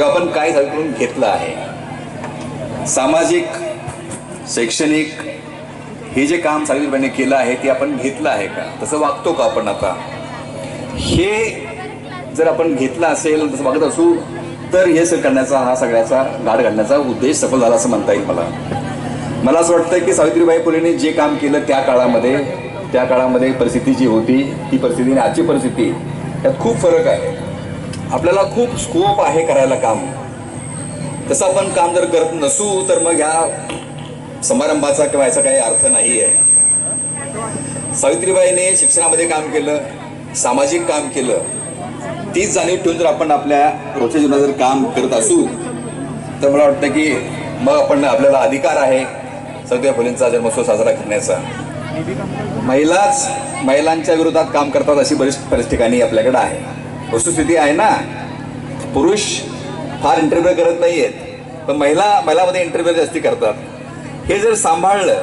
किंवा आपण काय करून घेतलं आहे. सामाजिक शैक्षणिक हे जे काम सावित्रीबाईने केलं आहे ते आपण घेतलं आहे का? तसं वागतो का आपण आता? हे जर आपण घेतलं असेल तसं वागत असू तर हे सर करण्याचा हा सगळ्याचा गाड घालण्याचा उद्देश सफल झाला असं म्हणता येईल मला. मला असं वाटतं की सावित्रीबाई फुलेने जे काम केलं त्या काळामध्ये त्या काळामध्ये परिस्थिती जी होती ती परिस्थिती आणि आजची परिस्थिती यात खूप फरक आहे. आपल्याला खूप स्कोप आहे करायला काम. तसं आपण काम जर करत नसू तर मग ह्या समारंभाचा किंवा याचा काही अर्थ नाही आहे सावित्रीबाईने शिक्षणामध्ये काम केलं सामाजिक काम केलं. तीच जाणीव ठेवून जर आपण आपल्या रोजच्या जीवनात जर काम करत असू तर मला वाटतं की मग आपण आपल्याला अधिकार आहे सावित्रीबाई फुलेंचा जन्मोत्सव साजरा करण्याचा. महिलाच महिलांच्या विरोधात काम करतात अशी बरीच बऱ्याच ठिकाणी आपल्याकडे आहे. वस्तुस्थिती आहे ना? पुरुष फार इंटरव्ह्यू करत नाही आहेत पण महिला महिलामध्ये इंटरव्ह्यू जास्ती करतात. हे जर सांभाळलं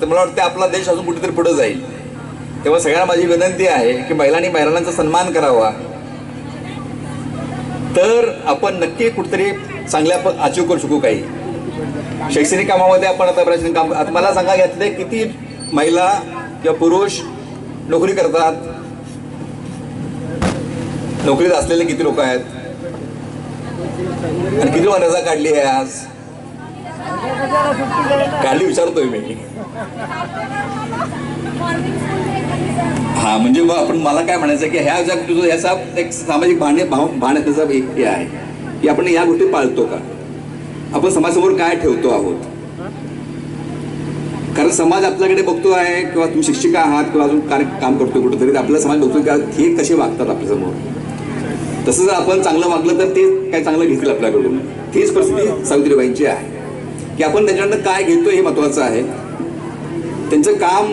तर मला वाटतं आपला देश अजून कुठेतरी पुढे जाईल. तेव्हा सगळ्यांना माझी विनंती आहे की महिलांनी महिलांचा सन्मान करावा. तर आपण नक्की कुठेतरी चांगल्या अचीव करू शकू काही. शैक्षणिक कामामध्ये आपण आता बऱ्याच काम आता मला सांगा यातले किती महिला किंवा पुरुष नोकरी करतात? नोकरीत असलेले किती लोक आहेत? आणि किती लोक रजा काढली आहे आज? काढली विचारतोय मी. हा म्हणजे मग आपण मला काय म्हणायचं की ह्या ज्या तुझं ह्याचा एक सामाजिक भाणे भाव भाण्याचा एक हे आहे की आपण या गोष्टी पाळतो का? आपण समाजासमोर काय ठेवतो आहोत? कारण समाज आपल्याकडे बघतो आहे किंवा तुम्ही शिक्षिका आहात किंवा अजून काय काम करतो कुठेतरी आपला समाज बघतो की हे कसे वागतात आपल्यासमोर? तसं जर आपण चांगलं वागलं तर ते काय चांगलं घेतील आपल्याकडून. तीच परिस्थिती सावित्रीबाईंची आहे. की आपण त्यांच्याकडनं काय घेतो हे महत्वाचं आहे. त्यांचं काम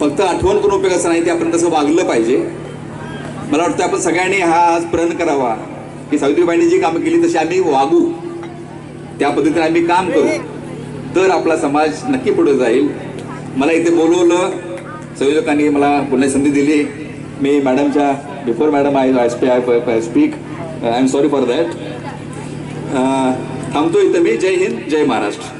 फक्त आठवण करून उपयोगाचं नाही ते आपण तसं वागलं पाहिजे. मला वाटतं आपण सगळ्यांनी हा आज प्रण करावा की सावित्रीबाईंनी जी कामं केली तशी आम्ही वागू. त्या पद्धतीने आम्ही काम करू. तर आपला समाज नक्की पुढे जाईल. मला इथे बोलवलं संयोजकांनी मला बोलण्याची संधी दिली. मी मॅडमच्या before madam I I spea I speak. I am sorry for that थांबतो इथं मी. जय हिंद जय महाराष्ट्र.